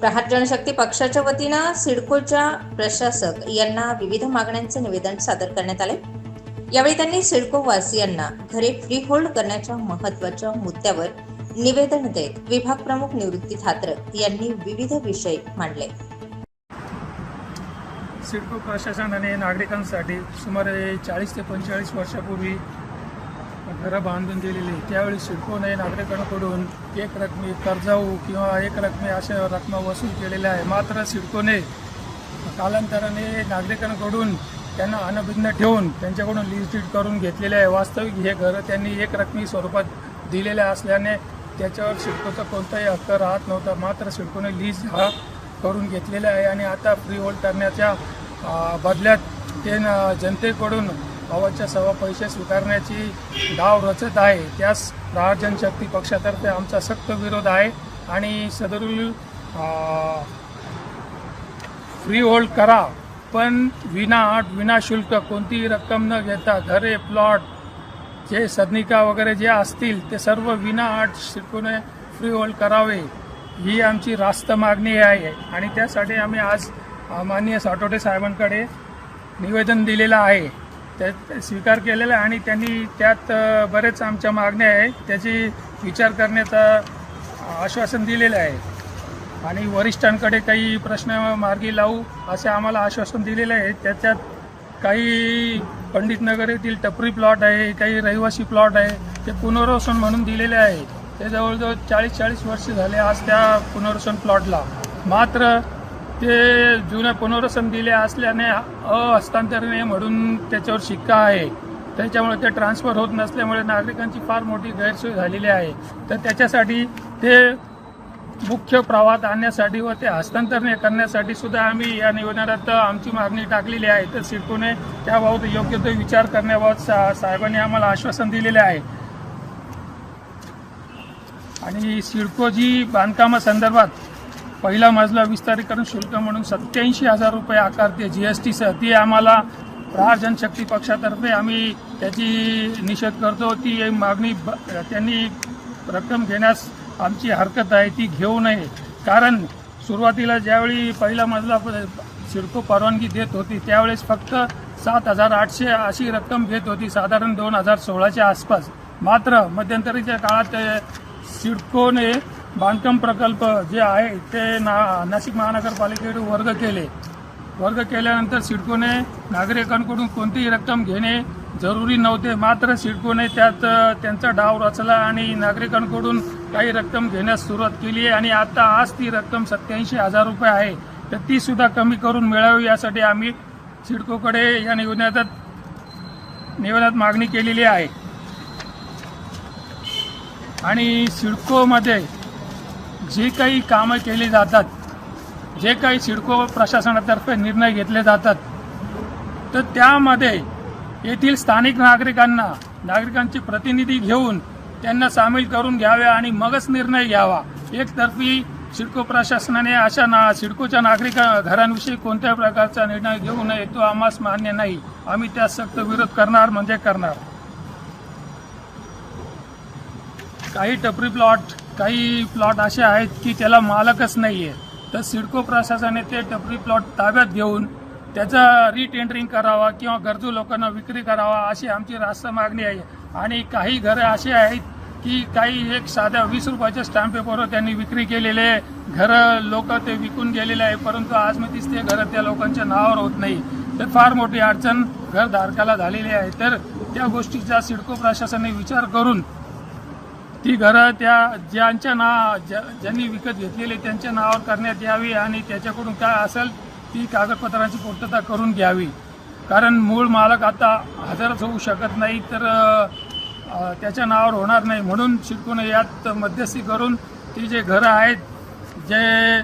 प्रहार जनशक्ती पक्षाच्या वतीनं सिडकोच्या प्रशासक यांना विविध मागण्यांचे निवेदन सादर करण्यात आले. यावेळी त्यांनी सिडको वासियांना घरे फ्री होल्ड करण्याच्या महत्त्वाच्या मुद्द्यावर निवेदन देत विभाग प्रमुख निवृत्ती थात्र यांनी विविध विषय मांडले. सिडको प्रशासनाने नागरिकांसाठी सुमारे चाळीस ते पंचेचाळीस वर्षापूर्वी घरं बांधून दिलेली त्यावेळी सिडकोने नागरिकांकडून एक रकमी कर्जाऊ किंवा एक रकमी अशा रकमा वसूल केलेल्या आहे. मात्र सिडकोने कालांतराने नागरिकांकडून त्यांना अनभिज्ञ ठेवून त्यांच्याकडून लीज करून घेतलेले आहे. वास्तविक हे घरं त्यांनी एक रकमी स्वरूपात दिलेल्या असल्याने त्याच्यावर सिडकोचा कोणताही हक्क राहत नव्हता. मात्र सिडकोने लीज हा करून घेतलेला आहे आणि आता फ्री होल्ड करण्याच्या बदल्यात ते न- जनतेकडून अवाच्या सव्वा पैसे स्वीकारण्याची डाव रचत आहे. त्यास प्रहार जनशक्ती पक्षातर्फे आमचा सक्त विरोध आहे आणि सदरुल फ्री होल्ड करा. पण विना अट विनाशुल्क कोणतीही रक्कम न घेता घरे प्लॉट जे सदनिका वगैरे जे असतील ते सर्व विना अट शिकवणे फ्री होल्ड करावे. ही आमची रास्त मागणी आहे आणि त्यासाठी आम्ही आज माननीय साठवटे साहेबांकडे निवेदन दिलेलं आहे. त्यात स्वीकार केलेला आहे आणि त्यांनी त्यात बरेच आमच्या मागण्या आहे त्याची विचार करण्याचं आश्वासन दिलेलं आहे. आणि वरिष्ठांकडे काही प्रश्न मार्गी लावू असे आम्हाला आश्वासन दिलेले आहे. त्याच्यात काही पंडितनगर येथील टपरी प्लॉट आहे काही रहिवासी प्लॉट आहे ते पुनर्वसन म्हणून दिलेले आहे. ते जवळजवळ चाळीस चाळीस वर्ष झाले आज त्या पुनर्वसन प्लॉटला. मात्र ते जुनं पुनर्वसन दिले असल्याने अहस्तांतरणे म्हणून त्याच्यावर शिक्का आहे. त्याच्यामुळे ते ट्रान्सफर होत नसल्यामुळे नागरिकांची फार मोठी गैरसोय झालेली आहे. तर त्याच्यासाठी ते मुख्य प्रवाहात आणण्यासाठी व ते हस्तांतरण करण्यासाठी सुद्धा आम्ही या निवेदनात आमची मागणी टाकलेली आहे. तर सिडकोने त्याबाबत योग्य तो विचार करण्याबाबत सा साहेबांनी आम्हाला आश्वासन दिलेले आहे. आणि सिडको जी बांधकामासंदर्भात पहिला मजला विस्तारीकरण शुल्क म्हणून सत्याऐंशी हजार रुपये आकारते जी एस टीसह ती आम्हाला प्रहार जनशक्ती पक्षातर्फे आम्ही त्याची निषेध करतो. ती मागणी ब- त्यांनी रक्कम घेण्यास आमची हरकत आहे. ती घेऊ नये. कारण सुरुवातीला ज्यावेळी पहिला मजला प- सिडको परवानगी देत होती त्यावेळेस फक्त सात हजार आठशे अशी रक्कम घेत होती. साधारण दोन हजार सोळाच्या आसपास. मात्र मध्यंतरीच्या काळात सिडकोने बांधकाम प्रकल्प जे आहे ते ना नाशिक महानगरपालिकेकडे वर्ग केले. वर्ग केल्यानंतर सिडकोने नागरिकांकडून कोणतीही रक्कम घेणे जरुरी नव्हते. मात्र सिडकोने त्यात त्यांचा डाव रचला आणि नागरिकांकडून काही रक्कम घेण्यास सुरुवात केली आहे आणि आता आज ती रक्कम सत्याऐंशी हजार रुपये आहे. तर ती सुद्धा कमी करून मिळावी यासाठी आम्ही सिडकोकडे या निवेदनात निवेदनात मागणी केलेली आहे. आणि सिडकोमध्ये जी काही कामं केली जातात जे काही सिडको प्रशासनातर्फे निर्णय घेतले जातात तर त्यामध्ये येथील स्थानिक नागरिकांना नागरिकांचे प्रतिनिधी घेऊन त्यांना सामील करून घ्यावे आणि मगच निर्णय घ्यावा. एकतर्फी सिडको प्रशासनाने अशा ना सिडकोच्या नागरिक घरांविषयी कोणत्याही प्रकारचा निर्णय घेऊ नये तो आम्हास मान्य नाही. आम्ही त्यास सक्त विरोध करणार म्हणजे करणार. काही टपरी प्लॉट काही प्लॉट असे आहेत की त्याला मालकच नाही आहे तर सिडको प्रशासनाने ते टपरी प्लॉट ताब्यात घेऊन त्याचा रिटेंडरिंग करावा किंवा गरजू लोकांना विक्री करावा अशी आमची रास्त मागणी आहे. आणि काही घरं असे आहेत की काही एक साध्या वीस रुपयाच्या स्टॅम्प पेपरवर त्यांनी विक्री केलेले घरं लोक ते विकून गेलेले आहे परंतु आज मी ते घरं त्या लोकांच्या नावावर होत नाही. तर फार मोठी अडचण घरधारकाला झालेली आहे. तर त्या गोष्टीचा सिडको प्रशासनाने विचार करून ती घरं त्या ज्यांच्या ना ज्या- ज्यांनी विकत घेतलेले त्यांच्या नावावर करण्यात यावी आणि त्याच्याकडून काय असेल ती कागदपत्रांची पूर्तता करून घ्यावी. कारण मूळ मालक आता हजरच होऊ शकत नाही तर त्याच्या नावावर होणार नाही. म्हणून शिडकून यात मध्यस्थी करून ती जे घरं आहेत जे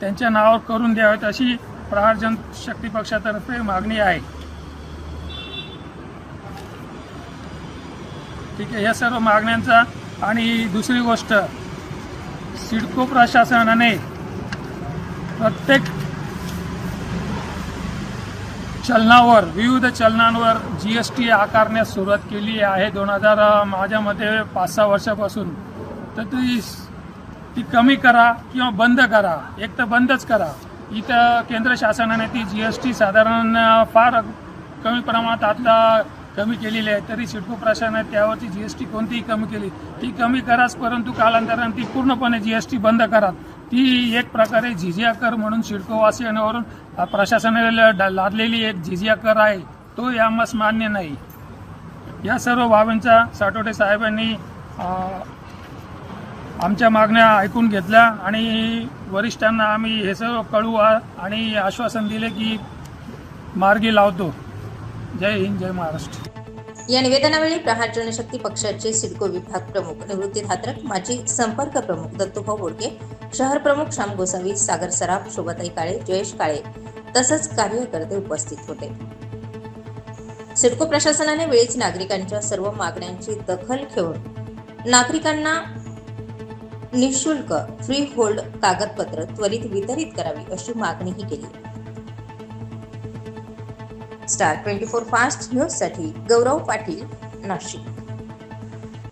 त्यांच्या नावावर करून द्यावेत अशी प्रहार जनशक्ती पक्षातर्फे मागणी आहे. ठीक आहे या सर्व मागण्यांचा आणि दुसरी गोष्ट सिडको प्रशासनाने प्रत्येक चलनावर विविध चलनांवर जी एस टी आकारण्यास सुरुवात केली आहे. दोन हजार माझ्या मते पाच सहा वर्षापासून. तर ती ती कमी करा किंवा बंद करा. एक तर बंदच करा. इथं केंद्र शासनाने ती जी एस टी साधारण फार कमी प्रमाणात आता कमी केलेली आहे तरी सिडको प्रशासनाने त्यावरची जी एस टी कोणतीही कमी केली. ती कमी कराच परंतु कालांतराने ती पूर्णपणे जी एस टी बंद करा ती एक प्रकारे झिझिया कर म्हणून सिडकोवासियांवरून प्रशासनाने लादलेली एक झिझिया कर आहे. तो यामास मान्य नाही. या सर्व बाबींचा साठोटे साहेबांनी आमच्या मागण्या ऐकून घेतल्या आणि वरिष्ठांना आम्ही हे सर्व कळू आणि आश्वासन दिले की मार्गी लावतो. जय हिंद जय महाराष्ट्र. या निवेदनावेळी प्रहार जनशक्ती पक्षाचे सिडको विभाग प्रमुख निवृत्ती धात्रक माजी संपर्क प्रमुख दत्तूभाऊ बोडके शहर प्रमुख श्याम गोसावी सागर सराफ शोभाताई काळे जयेश काळे तसंच कार्यकर्ते उपस्थित होते. सिडको प्रशासनाने वेळीच नागरिकांच्या सर्व मागण्यांची दखल घेऊन नागरिकांना निशुल्क फ्री होल्ड कागदपत्र त्वरित वितरित करावी अशी मागणीही केली. स्टार ट्वेंटी फोर फास्ट न्यूजसाठी गौरव पाटील नाशिक.